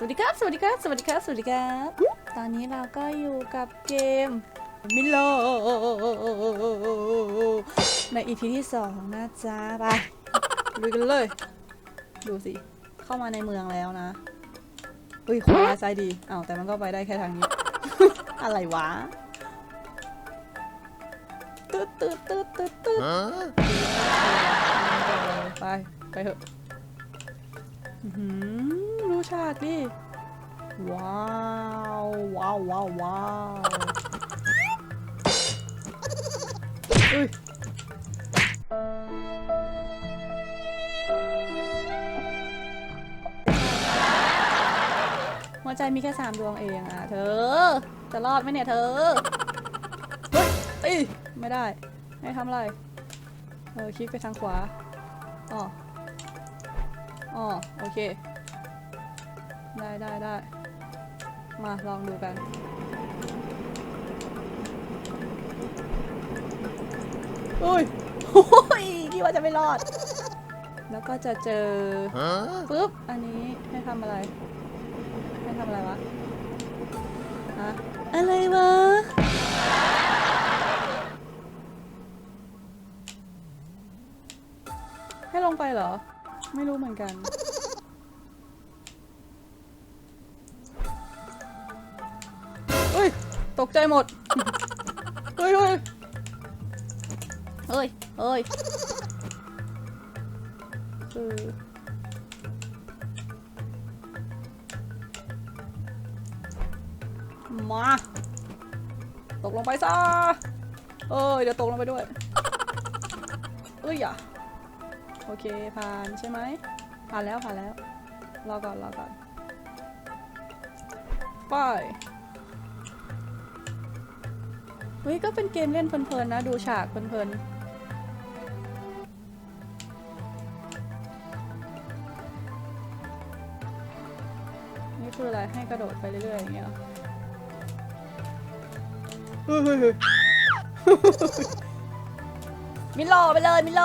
สวัสดีครับ สวัสดีครับ สวัสดีครับ สวัสดีครับ ตอนนี้เราก็อยู่กับเกมมิโลในอีพีที่สองนะจ๊ะไปลุยกันเลย ดูสิ เข้ามาในเมืองแล้วนะอุ้ยขวาซ้ายดีอ้าวแต่มันก็ไปได้แค่ทางนี้ อะไรวะตืดตืดตืดตืดตืดไป ไปเถอะอื้อหือ ดูฉากดิ ว้าว ว้าวว้าวว้าวอุ้ยหัวใจมีแค่สามดวงเองอะเธอ จะรอดไหมเนี่ยเธอ เฮ้ยเอ้ยไม่ได้ให้ทำอะไร เออคลิกไปทางขวาอ๋ออ๋อโอเค ได้ได้ได้ มาลองดูกัน อุ้ยโอ้ยคิดว่าจะไม่รอด แล้วก็จะเจอปุ๊บ อันนี้ให้ทำอะไร ให้ทำอะไรวะฮะอะไรวะให้ลงไปเหรอ ไม่รู้เหมือนกัน ตกใจหมด เฮ้ยเฮ้ยเฮ้ยเฮ้ยเออมา ตกลงไปซะ เอ้ย เดี๋ยวตกลงไปด้วย เอ้ยอย่าโอเค ผ่านใช่ไหม ผ่านแล้วผ่านแล้ว รอก่อนรอก่อน ไป เฮ้ยก็เป็นเกมเล่นเพลินๆนะ ดูฉากเพลินๆนี่คืออะไรให้กระโดดไปเรื่อยๆอย่างเงี้ยเหรอเฮ้ยเฮ้ยเฮ้ยมิโลไปเลยมิโล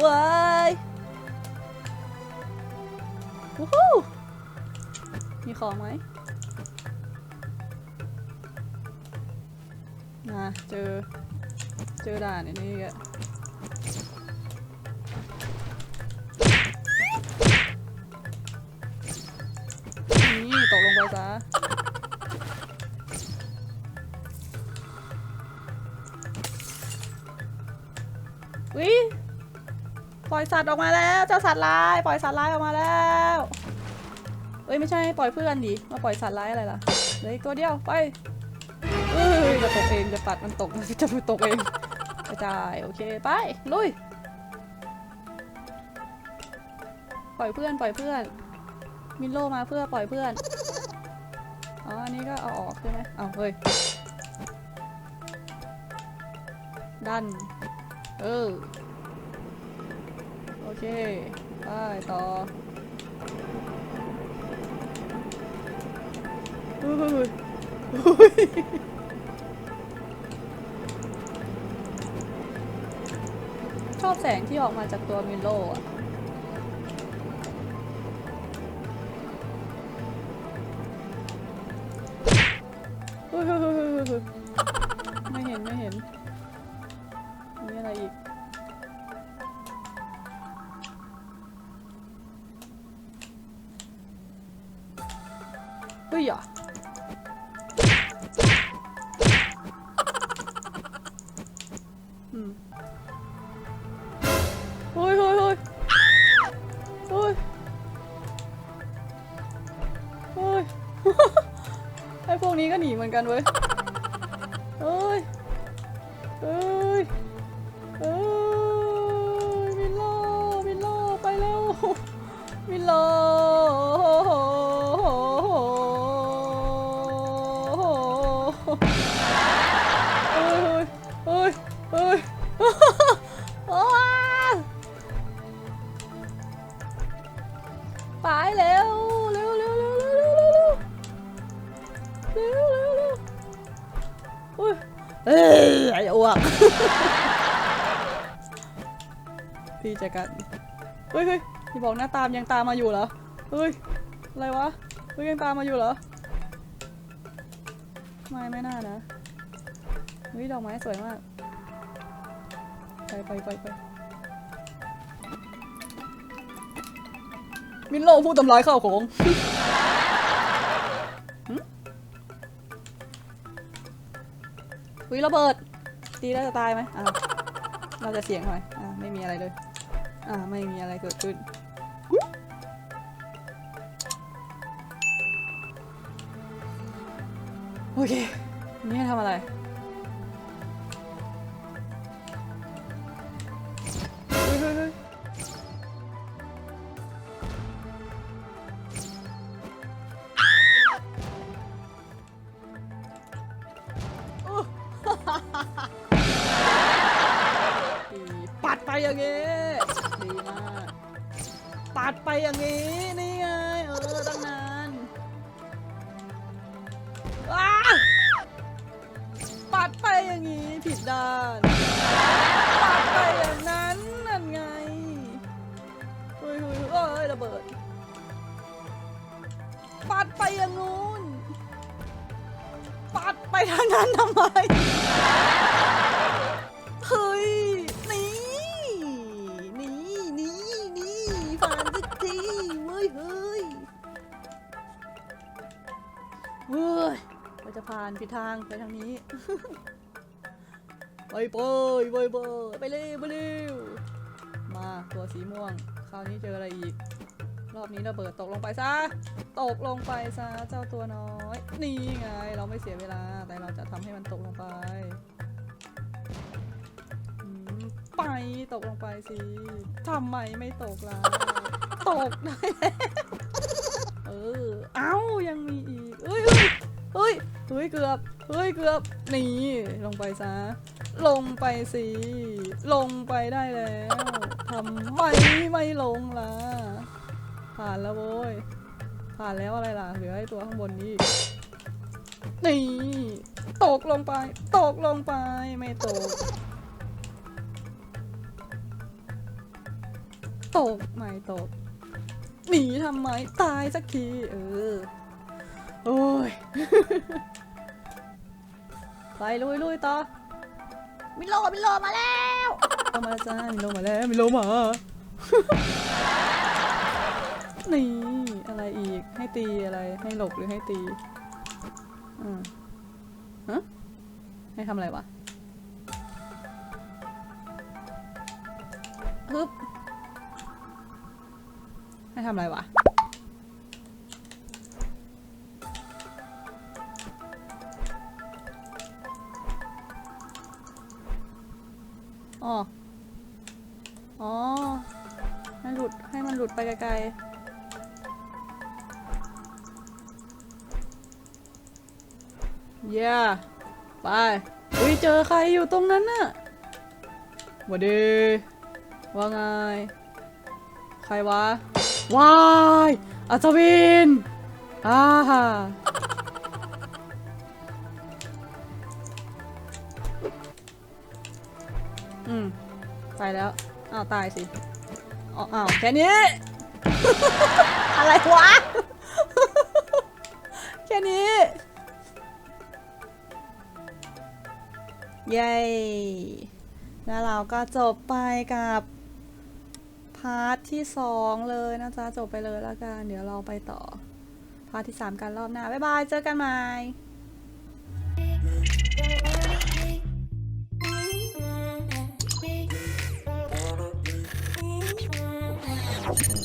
เว้ยวู้ฮู้มีของไหม มาเจอ เจอด่านอันนี้กอะนี่ตกลงไปซะวิปล่อยสัตว์ออกมาแล้วเจ้าสัตว์ร้ายปล่อยสัตว์ร้ายออกมาแล้วเอ้ยไม่ใช่ปล่อยเพื่อนดิมาปล่อยสัตว์ร้ายอะไรล่ะเหลืออีกตัวเดียวไป เอ้ยจะตกเองจะปัดมันตกจะตกเองกระจายโอเคไปลุยปล่อยเพื่อนปล่อยเพื่อน มินโลมาเพื่อปล่อยเพื่อนอ๋ออันนี้ก็เอาออกใช่ไหมเอาเฮ้ยดันเออโอเคไปต่ออุ๊ยอุ๊ย อบแสงที่ออกมาจากตัวมิโลอะไม่เห็นไม่เห็น มีอะไรอีก เฮ้ยอะอืม เหมือนกันเว้ยเฮ้ยเฮ้ยเฮ้ยมิโลมิโลไปแล้วมิโลเฮ้ยเฮ้ยเฮ้ยโอ้ยไปเร็ว เอ้ยไอ้อ้วกพี่จัดการเฮ้ยเฮ้ยพี่บอกหน้าตามยังตามมาอยู่เหรอเฮ้ยอะไรวะเฮ้ยยังตามมาอยู่เหรอไม่ไม่น่านะเฮ้ยดอกไม้สวยมากไปไปไปไปมินโลผู้ทำลายข้าวของ วิระเบิด ตีแล้วจะตายไหมอ่าเราจะเสียงหน่อยอ่าไม่มีอะไรเลย อ่าไม่มีอะไรเกิดขึ้น โอเค นี่ทำอะไร อย่างงี้ดีมากปัดไปอย่างงี้นี่ไงเออตั้งนานอ้าปัดไปอย่างงี้ผิดด้านปัดไปอย่างนั้นนั่นไงเฮ้ยเฮ้ยเฮ้ยระเบิดปัดไปอย่างงู้นปัดไปทางนั้นทำไม จะผ่านผิดทางไปทางนี้ ไปไปไปไปไปเร็วไปเร็วมาตัวสีม่วง คราวนี้เจออะไรอีก รอบนี้ระเบิดตกลงไปซะ ตกลงไปซะเจ้าตัวน้อย นี่ไง เราไม่เสียเวลา แต่เราจะทำให้มันตกลงไปไปตกลงไปสิทำไมไม่ตกล่ะ ตกได้แล้วเออ เอ้ายังมีอีก เอ้ย เฮ้ยเฮ้ยเกือบเฮ้ยเกือบนี่ลงไปซะลงไปสิลงไปได้แล้วทำไมไม่ลงล่ะผ่านแล้วโว้ยผ่านแล้วอะไรล่ะเหลือไอ้ตัวข้างบนนี้นี่ตกลงไป ตกลงไปไม่ตก ตกไม่ตกหนีทำไมตายสักที เออ โอ้ย ไปลุยลุยต่อมิโลมิโลมาแล้วเอามาจ้ามิโลมาแล้วมิโลมา นี่อะไรอีก ให้ตีอะไร ให้หลบหรือให้ตีอืมฮะให้ทำอะไรวะฮึบให้ทำอะไรวะ อ๋อ อ๋อให้หลุด ให้มันหลุดไปไกลๆเย่ไป อุ้ยเจอใครอยู่ตรงนั้นน่ะวัดดี ว่าไง ใครวะวายอัศวิน อ่า อืมตายแล้ว อ้าวตายสิอ๋ออ้าวแค่นี้ อะไรวะ แค่นี้ เย้ แล้วเราก็จบไปกับพาร์ทที่สองเลยนะจ๊ะ จบไปเลยแล้วกัน เดี๋ยวเราไปต่อ พาร์ทที่สามกันรอบหน้า บ๊ายบาย เจอกันใหม่ Thank you.